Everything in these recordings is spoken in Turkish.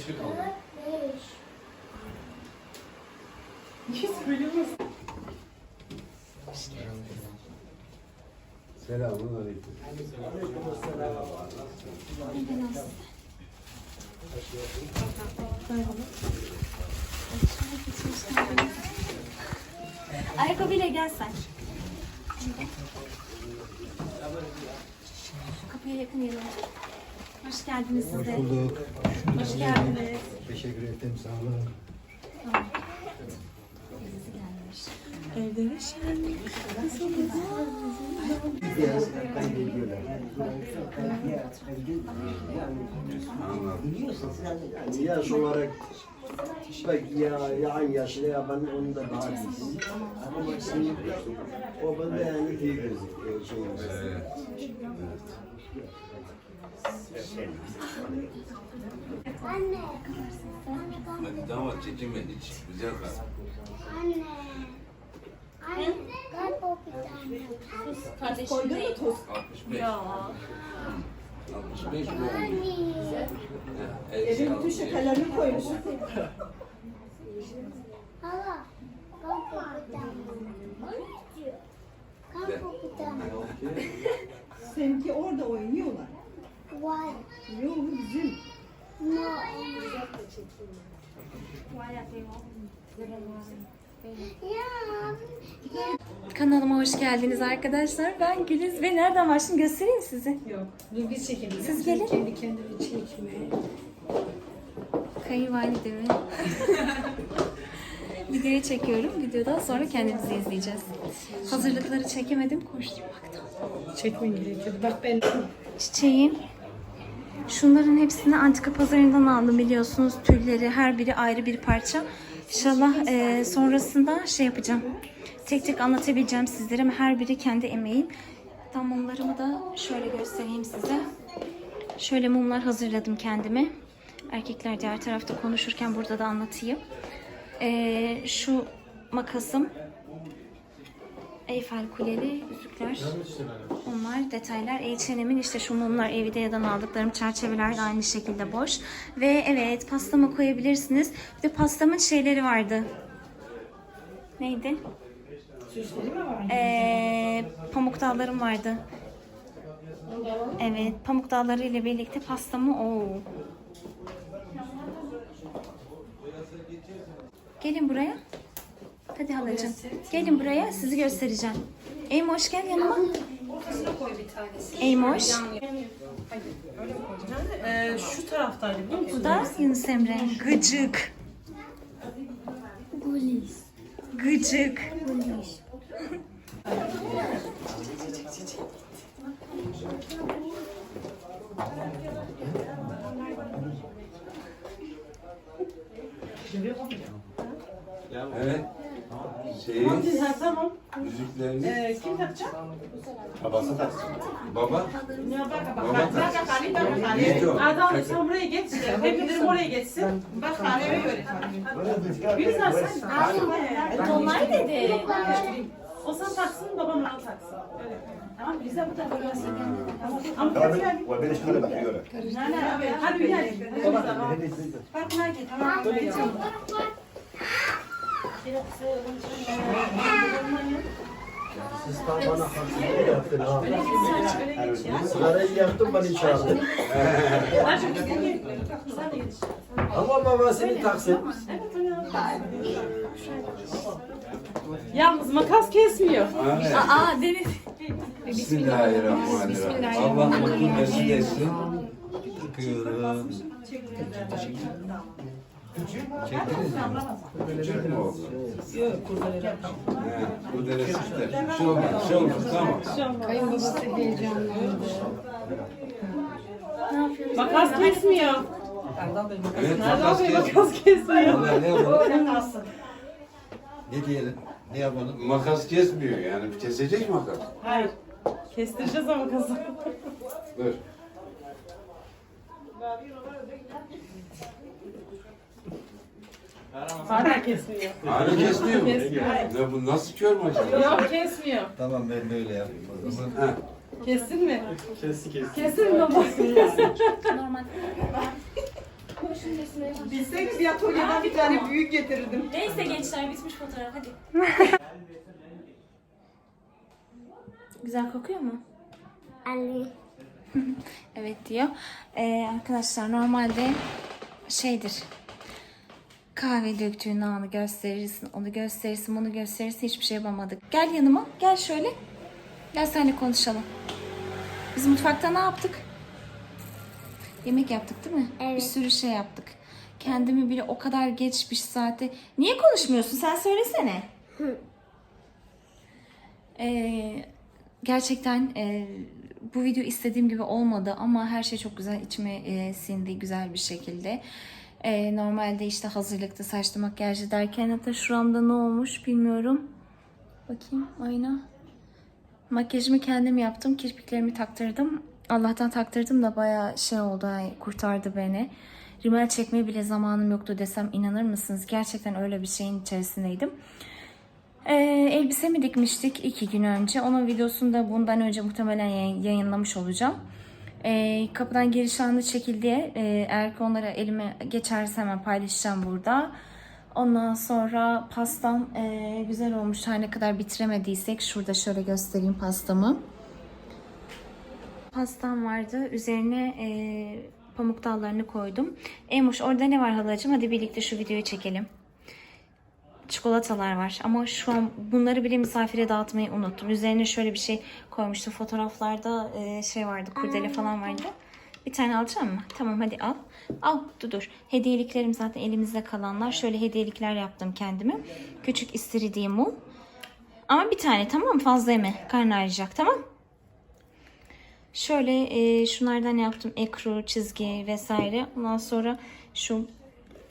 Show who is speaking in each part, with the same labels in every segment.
Speaker 1: teşvik aldım.
Speaker 2: Beş.
Speaker 3: Selamun aleyküm.
Speaker 4: Ayakkabıyla gel sen. Kapıya yakın yerim. Hoş geldiniz size.
Speaker 3: bulduk.
Speaker 4: Hoş geldiniz.
Speaker 3: Teşekkür ederim, sağ olun.
Speaker 4: Birisi gelmiş.
Speaker 5: Evde bir şenlik.
Speaker 3: Ziyaretten geliyorlar. Yani yaş olarak belki ya, ya aynı yaşlı ya ben onu da daha iyisin. Ama şimdi o bende yani iyi gözüküyor. Şey,
Speaker 2: Anne. Anne.
Speaker 6: Hadi damat çekinme hiç. Güzel kız.
Speaker 2: Anne. Anne. Tane.
Speaker 4: Kardeşim değil.
Speaker 6: 65. 65 mi oldu?
Speaker 2: Anne.
Speaker 6: Ha, el şey
Speaker 5: Evin bütün şekerlerini koymuşum.
Speaker 2: Hala. Kalk o bir tane. Kalk o bir tane.
Speaker 5: Seninki orada oynuyorlar.
Speaker 2: Why?
Speaker 5: Yok bizim.
Speaker 2: No. Ya.
Speaker 4: Kanalıma hoş geldiniz arkadaşlar. Ben Güliz ve nereden başlayayım göstereyim size.
Speaker 5: Yok. Dur biz çekelim.
Speaker 4: Siz gelin.
Speaker 5: Kendi kendini çekme.
Speaker 4: Kayınvalidemi. Videoyu çekiyorum. Videodan sonra kendimizi izleyeceğiz. Hazırlıkları çekemedim koşturmaktan.
Speaker 5: Çekmen gerekiyordu. Bak ben
Speaker 4: Çiçeğim. Şunların hepsini antika pazarından aldım biliyorsunuz. Tülleri her biri ayrı bir parça. İnşallah eee, sonrasında şey yapacağım. Tek tek anlatabileceğim sizlere ama her biri kendi emeğim. Tam mumlarımı da şöyle göstereyim size. Şöyle mumlar hazırladım kendime. Erkekler diğer tarafta konuşurken burada da anlatayım. Eee, şu makasım Eyfel Kuleli yüzükler. Onlar detaylar. H&M'in işte şu mumlar Evidea'dan aldıklarım çerçeveler de aynı şekilde boş. Ve evet pastama koyabilirsiniz. Bir de pastamın şeyleri vardı. Neydi?
Speaker 5: süsleri mi var?
Speaker 4: Ee, pamuk dallarım vardı. Evet, pamuk dalları ile birlikte pastamı o. Gelin buraya. Hadi halacığım. Gelin buraya, sizi göstereceğim. Eymoş gel yanıma. Eymoş.
Speaker 5: Ee, şu taraftaydı biliyor musun?
Speaker 4: Bu da Yunus Emre. Gıcık.
Speaker 2: Polis.
Speaker 4: Gıcık.
Speaker 6: Evet. Şeyi,
Speaker 5: tamam.
Speaker 6: müziklerini
Speaker 5: Ee, kim takacak?
Speaker 6: babası taksın. Baba,
Speaker 5: Ya bak bak.
Speaker 6: Baba
Speaker 5: Bak bak bak. Bak bak.
Speaker 6: Yiğit o.
Speaker 5: Adam sen buraya geç. Hepinizin oraya geçsin. Bak kahveye göre. Gülizar sen.
Speaker 4: Dolunay dedi.
Speaker 5: O sen taksın, babam bana taksın. Öyle. Tamam, bize bu tarafa gelsin. Tamam. Ama hadi gel.
Speaker 3: Ve beni şöyle bakıyor.
Speaker 5: Ne ne abi? Hadi gel. Bak hadi. Tamam.
Speaker 3: Siz tam bana haksızlık yaptın ha. Sigarayı yaktın beni çağırdın. Ama baba seni taksın.
Speaker 5: Yalnız makas kesmiyor.
Speaker 6: Ahmet.
Speaker 4: Aa Deniz.
Speaker 6: Bismillahirrahmanirrahim. Allah mutlu mesut etsin. Tıkıyorum. Küçük mü oldu?
Speaker 5: Yok.
Speaker 6: He. Bir şey olmaz, bir şey olmaz. Tamam.
Speaker 5: Kayınbabası heyecanlı. Makas kesmiyor.
Speaker 6: Evet, makas
Speaker 5: abi
Speaker 6: kes.
Speaker 5: makas kesmiyor.
Speaker 6: Vallahi ne yapalım? Ne diyelim? Ne yapalım? Makas kesmiyor yani. Kesecek makas.
Speaker 5: Hayır. Kestireceğiz o makası.
Speaker 6: Dur.
Speaker 5: Hala kesmiyor.
Speaker 6: Hala kesmiyor mu?
Speaker 5: Kesmiyor.
Speaker 6: Ne bu nasıl kör mü acaba?
Speaker 5: Yok kesmiyor.
Speaker 3: Tamam ben böyle yapayım o zaman.
Speaker 6: Ha.
Speaker 5: Kestin mi? Kesti kesti. Kesin mi baba?
Speaker 4: Normal.
Speaker 5: Bilseydim bir atölyeden bir tane büyük getirirdim.
Speaker 4: Neyse gençler bitmiş fotoğraf hadi. Güzel kokuyor mu?
Speaker 2: Ali.
Speaker 4: Evet diyor. Ee, arkadaşlar normalde şeydir. Kahve döktüğün anı gösterirsin, onu gösterirsin, bunu gösterirsin. Hiçbir şey yapamadık. Gel yanıma, gel şöyle. Gel seninle konuşalım. Biz mutfakta ne yaptık? Yemek yaptık değil mi?
Speaker 2: Evet.
Speaker 4: Bir sürü şey yaptık. Kendimi bile o kadar geç bir saate... Niye konuşmuyorsun? Sen söylesene. Ee, gerçekten e, bu video istediğim gibi olmadı ama her şey çok güzel içime e, sindi güzel bir şekilde. E, normalde işte hazırlıkta saçlı makyajlı derken hatta şuramda ne olmuş bilmiyorum. Bakayım ayna. Makyajımı kendim yaptım. Kirpiklerimi taktırdım. Allah'tan taktırdım da bayağı şey oldu. ay, kurtardı beni. Rimel çekmeye bile zamanım yoktu desem inanır mısınız? Gerçekten öyle bir şeyin içerisindeydim. Ee, elbisemi dikmiştik iki gün önce. Onun videosunu da bundan önce muhtemelen yayın- yayınlamış olacağım. Ee, kapıdan giriş anı çekildi. Ee, eğer ki onları elime geçerse hemen paylaşacağım burada. Ondan sonra pastam ee, güzel olmuş. Her ne kadar bitiremediysek şurada şöyle göstereyim pastamı. Pastam vardı. Üzerine ee, pamuk dallarını koydum. Emoş orada ne var halacığım? Hadi birlikte şu videoyu çekelim çikolatalar var. Ama şu an bunları bile misafire dağıtmayı unuttum. Üzerine şöyle bir şey koymuştum. Fotoğraflarda e, şey vardı, kurdele falan vardı. Bir tane alacağım mı? Tamam hadi al. Al dur dur. Hediyeliklerim zaten elimizde kalanlar. Şöyle hediyelikler yaptım kendime. Küçük istiridye mum. Ama bir tane tamam? Fazla yeme. Karnı ağrıyacak tamam Şöyle e, şunlardan yaptım. Ekru, çizgi vesaire. Ondan sonra şu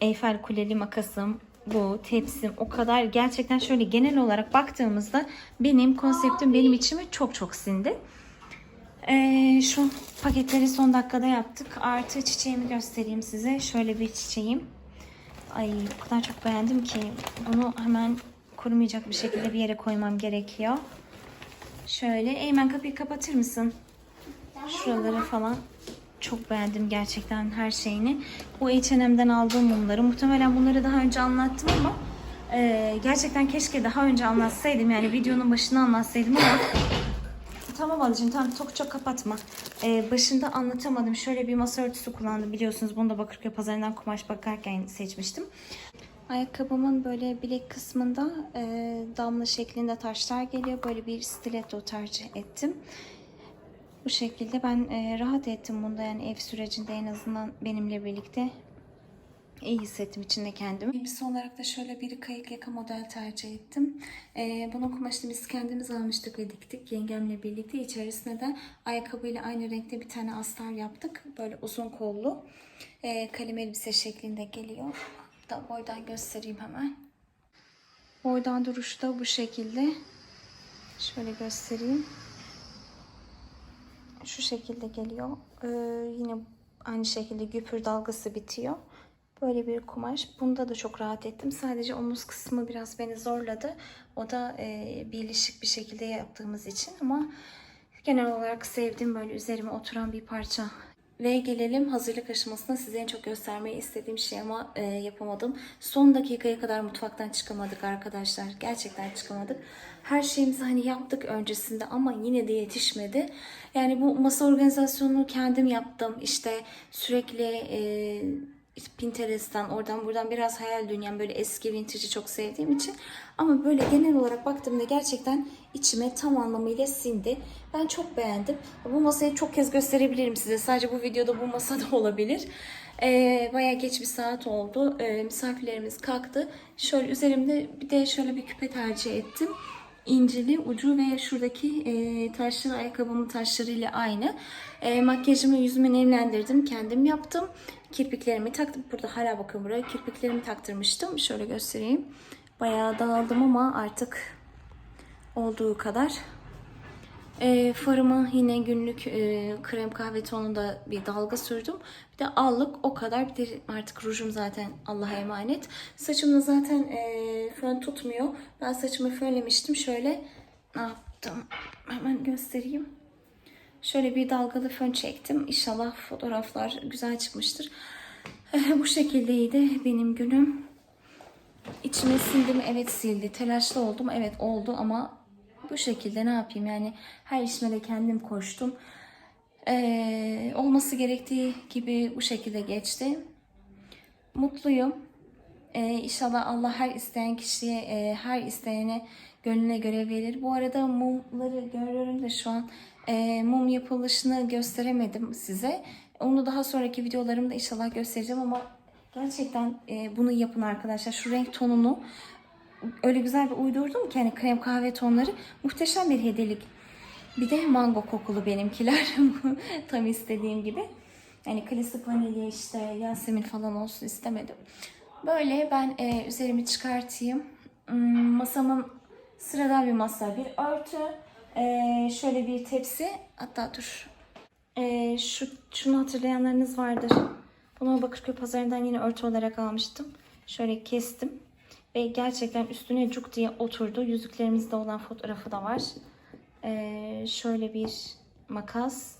Speaker 4: Eyfel Kuleli makasım, bu tepsim o kadar gerçekten şöyle genel olarak baktığımızda benim konseptim benim içime çok çok sindi. Ee, şu paketleri son dakikada yaptık. Artı çiçeğimi göstereyim size. Şöyle bir çiçeğim. Ay o kadar çok beğendim ki bunu hemen kurumayacak bir şekilde bir yere koymam gerekiyor. Şöyle Eymen kapıyı kapatır mısın? Şuraları falan çok beğendim gerçekten her şeyini. Bu H&M'den aldığım mumları. Muhtemelen bunları daha önce anlattım ama e, gerçekten keşke daha önce anlatsaydım. Yani videonun başında anlatsaydım ama Tamam alıcım tamam çok çok kapatma. E, başında anlatamadım. Şöyle bir masa örtüsü kullandım biliyorsunuz. Bunu da Bakırköy pazarından kumaş bakarken seçmiştim. Ayakkabımın böyle bilek kısmında e, damla şeklinde taşlar geliyor. Böyle bir stiletto tercih ettim. Bu şekilde ben e, rahat ettim bunda yani ev sürecinde en azından benimle birlikte iyi hissettim içinde kendimi. Elbise olarak da şöyle bir kayık yaka model tercih ettim. E, bunun kumaşını biz kendimiz almıştık ve diktik yengemle birlikte. İçerisine de ayakkabıyla aynı renkte bir tane astar yaptık. Böyle uzun kollu e, kalem elbise şeklinde geliyor. Da boydan göstereyim hemen. Boydan duruşu da bu şekilde. Şöyle göstereyim şu şekilde geliyor. Ee, yine aynı şekilde güpür dalgası bitiyor. Böyle bir kumaş. Bunda da çok rahat ettim. Sadece omuz kısmı biraz beni zorladı. O da e, birleşik bir şekilde yaptığımız için ama genel olarak sevdiğim böyle üzerime oturan bir parça. Ve gelelim hazırlık aşamasına size en çok göstermeyi istediğim şey ama e, yapamadım. Son dakikaya kadar mutfaktan çıkamadık arkadaşlar. Gerçekten çıkamadık. Her şeyimizi hani yaptık öncesinde ama yine de yetişmedi. Yani bu masa organizasyonunu kendim yaptım. İşte sürekli e, Pinterest'ten oradan buradan biraz hayal dünyam böyle eski vintage'i çok sevdiğim için ama böyle genel olarak baktığımda gerçekten içime tam anlamıyla sindi. Ben çok beğendim. Bu masayı çok kez gösterebilirim size. Sadece bu videoda bu masada olabilir. Ee, bayağı geç bir saat oldu. Ee, misafirlerimiz kalktı. Şöyle üzerimde bir de şöyle bir küpe tercih ettim incili ucu ve şuradaki e, taşlı ayakkabımın taşlarıyla aynı. E, makyajımı yüzümü nemlendirdim. Kendim yaptım. Kirpiklerimi taktım. Burada hala bakın buraya. Kirpiklerimi taktırmıştım. Şöyle göstereyim. Bayağı dağıldım ama artık olduğu kadar. E, farımı yine günlük e, krem kahve tonunda bir dalga sürdüm. Bir de allık o kadar. Bir de artık rujum zaten Allah'a emanet. Saçımda zaten e, fön tutmuyor. Ben saçımı fönlemiştim. Şöyle ne yaptım? Hemen göstereyim. Şöyle bir dalgalı fön çektim. İnşallah fotoğraflar güzel çıkmıştır. Bu şekildeydi benim günüm. İçime sildi mi? Evet sildi. Telaşlı oldum. Evet oldu ama bu şekilde ne yapayım yani her işime de kendim koştum. Ee, olması gerektiği gibi bu şekilde geçti. Mutluyum. Ee, inşallah Allah her isteyen kişiye, e, her isteyene gönlüne göre verir. Bu arada mumları görüyorum da şu an e, mum yapılışını gösteremedim size. Onu daha sonraki videolarımda inşallah göstereceğim ama gerçekten e, bunu yapın arkadaşlar. Şu renk tonunu öyle güzel bir uydurdum ki hani krem kahve tonları muhteşem bir hediyelik. Bir de mango kokulu benimkiler. Tam istediğim gibi. Yani klasik vanilya işte Yasemin falan olsun istemedim. Böyle ben e, üzerimi çıkartayım. Hmm, masamın sıradan bir masa. Bir örtü. e, şöyle bir tepsi. Hatta dur. E, şu, şunu hatırlayanlarınız vardır. Bunu Bakırköy pazarından yine örtü olarak almıştım. Şöyle kestim. Ve gerçekten üstüne cuk diye oturdu. Yüzüklerimizde olan fotoğrafı da var. E, şöyle bir makas.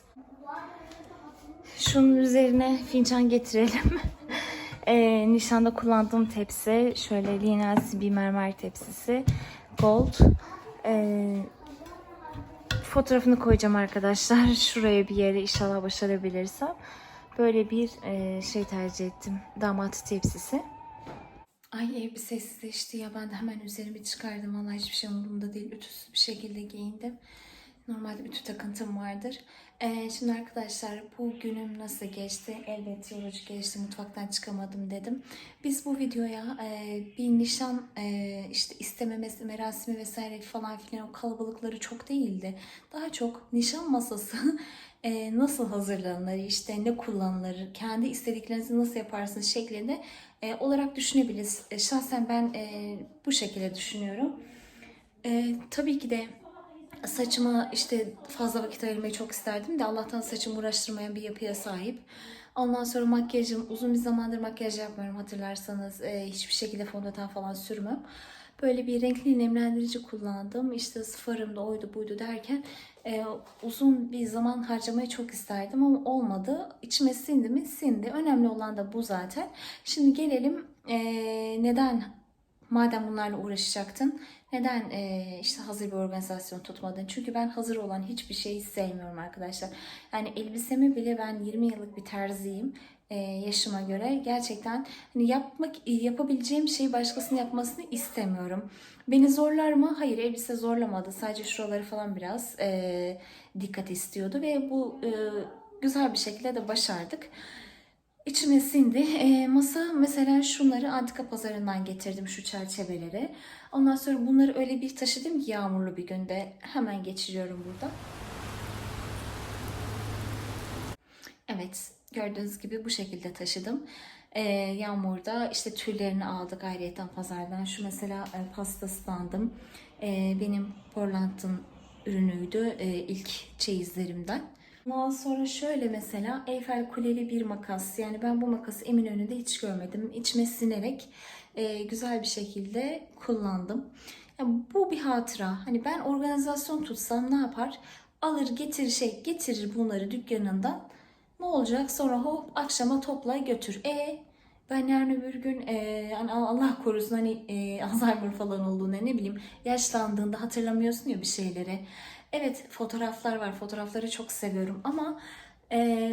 Speaker 4: Şunun üzerine fincan getirelim. e, nişanda kullandığım tepsi. Şöyle linelsi bir mermer tepsisi. Gold. E, fotoğrafını koyacağım arkadaşlar. Şuraya bir yere inşallah başarabilirsem. Böyle bir e, şey tercih ettim. Damat tepsisi. Ay ev bir sessizleşti ya. Ben de hemen üzerimi çıkardım. Vallahi hiçbir şey umurumda değil. Ütüsüz bir şekilde giyindim. Normalde ütü takıntım vardır. Ee, şimdi arkadaşlar bu günüm nasıl geçti? Elbette yorucu geçti. Mutfaktan çıkamadım dedim. Biz bu videoya e, bir nişan e, işte istememesi merasimi vesaire falan filan o kalabalıkları çok değildi. Daha çok nişan masası e, nasıl hazırlanır, işte ne kullanılır, kendi istediklerinizi nasıl yaparsınız şeklinde e, olarak düşünebiliriz. E, şahsen ben e, bu şekilde düşünüyorum. E, tabii ki de saçıma işte fazla vakit ayırmayı çok isterdim de Allah'tan saçımı uğraştırmayan bir yapıya sahip. Ondan sonra makyajım uzun bir zamandır makyaj yapmıyorum hatırlarsanız e, hiçbir şekilde fondöten falan sürmem. Böyle bir renkli nemlendirici kullandım. İşte farım da oydu buydu derken e, uzun bir zaman harcamayı çok isterdim ama olmadı. İçime sindi mi? Sindi. Önemli olan da bu zaten. Şimdi gelelim e, neden madem bunlarla uğraşacaktın neden e, işte hazır bir organizasyon tutmadın? Çünkü ben hazır olan hiçbir şeyi sevmiyorum arkadaşlar. Yani elbisemi bile ben 20 yıllık bir terziyim e, yaşıma göre. Gerçekten hani yapmak yapabileceğim şeyi başkasının yapmasını istemiyorum. Beni zorlar mı? Hayır elbise zorlamadı. Sadece şuraları falan biraz e, dikkat istiyordu ve bu e, güzel bir şekilde de başardık. İçime sindi. E, masa mesela şunları antika pazarından getirdim şu çerçeveleri. Ondan sonra bunları öyle bir taşıdım ki yağmurlu bir günde. Hemen geçiriyorum burada. Evet gördüğünüz gibi bu şekilde taşıdım. E, yağmurda işte tüllerini aldık ayrıyeten pazardan. Şu mesela e, pasta standım. E, benim Portland'ın ürünüydü e, ilk çeyizlerimden. Ondan sonra şöyle mesela Eyfel Kuleli bir makas. Yani ben bu makası Eminönü'nde hiç görmedim. İçime sinerek e, güzel bir şekilde kullandım. Yani bu bir hatıra. Hani ben organizasyon tutsam ne yapar? Alır getirir şey getirir bunları dükkanından. Ne olacak? Sonra hop akşama topla götür. E ben yarın öbür gün e, yani Allah korusun hani e, Alzheimer falan olduğunda ne bileyim yaşlandığında hatırlamıyorsun ya bir şeyleri. Evet fotoğraflar var. Fotoğrafları çok seviyorum ama e,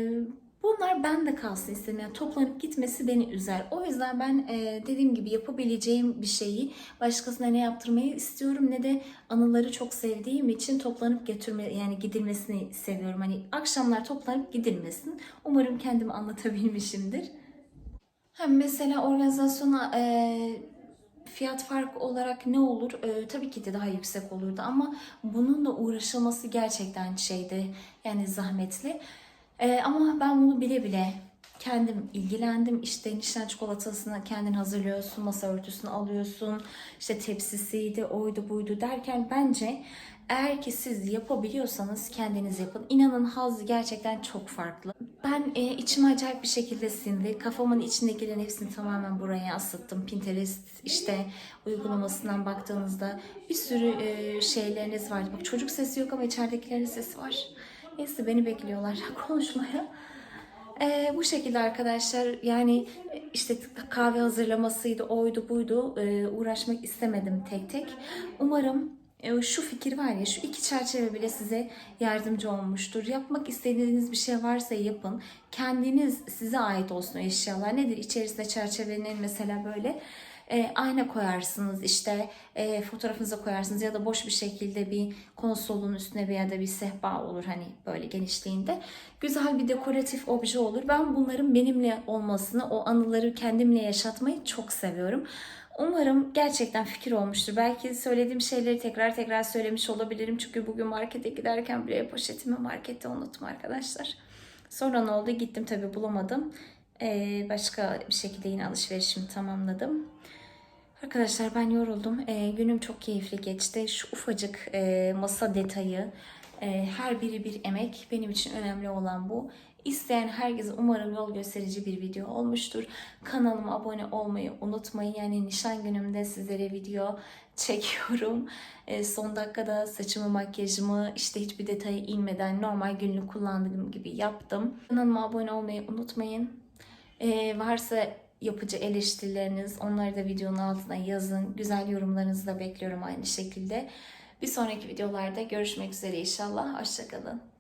Speaker 4: bunlar bende kalsın. Yani toplanıp gitmesi beni üzer. O yüzden ben e, dediğim gibi yapabileceğim bir şeyi başkasına ne yaptırmayı istiyorum ne de anıları çok sevdiğim için toplanıp götürme yani gidilmesini seviyorum. Hani akşamlar toplanıp gidilmesin. Umarım kendimi anlatabilmişimdir. Hem mesela organizasyona e, fiyat farkı olarak ne olur? Ee, tabii ki de daha yüksek olurdu ama bununla uğraşılması gerçekten şeydi yani zahmetli. Ee, ama ben bunu bile bile kendim ilgilendim. İşte nişan çikolatasını kendin hazırlıyorsun, masa örtüsünü alıyorsun, işte tepsisiydi, oydu buydu derken bence eğer ki siz yapabiliyorsanız kendiniz yapın. İnanın haz gerçekten çok farklı. Ben e, içime acayip bir şekilde sindi. Kafamın içindekilerin hepsini tamamen buraya asıttım. Pinterest işte uygulamasından baktığınızda bir sürü e, şeyleriniz vardı. Bak çocuk sesi yok ama içeridekilerin sesi var. Neyse beni bekliyorlar konuşmaya. Ee, bu şekilde arkadaşlar yani işte kahve hazırlamasıydı, oydu buydu Ee, uğraşmak istemedim tek tek. Umarım e, şu fikir var ya şu iki çerçeve bile size yardımcı olmuştur. Yapmak istediğiniz bir şey varsa yapın. Kendiniz size ait olsun o eşyalar. Nedir? İçerisinde çerçevenin mesela böyle e, ayna koyarsınız işte e, fotoğrafınıza koyarsınız ya da boş bir şekilde bir konsolun üstüne bir ya da bir sehpa olur hani böyle genişliğinde. Güzel bir dekoratif obje olur. Ben bunların benimle olmasını, o anıları kendimle yaşatmayı çok seviyorum. Umarım gerçekten fikir olmuştur. Belki söylediğim şeyleri tekrar tekrar söylemiş olabilirim. Çünkü bugün markete giderken bile poşetimi markette unuttum arkadaşlar. Sonra ne oldu? Gittim tabii bulamadım. Ee, başka bir şekilde yine alışverişimi tamamladım. Arkadaşlar ben yoruldum. Ee, günüm çok keyifli geçti. Şu ufacık e, masa detayı, e, her biri bir emek. Benim için önemli olan bu. İsteyen herkese umarım yol gösterici bir video olmuştur. Kanalıma abone olmayı unutmayın. Yani nişan günümde sizlere video çekiyorum. E, son dakikada saçımı, makyajımı işte hiçbir detaya inmeden normal günlük kullandığım gibi yaptım. Kanalıma abone olmayı unutmayın. E, varsa yapıcı eleştirileriniz onları da videonun altına yazın. Güzel yorumlarınızı da bekliyorum aynı şekilde. Bir sonraki videolarda görüşmek üzere inşallah. Hoşçakalın.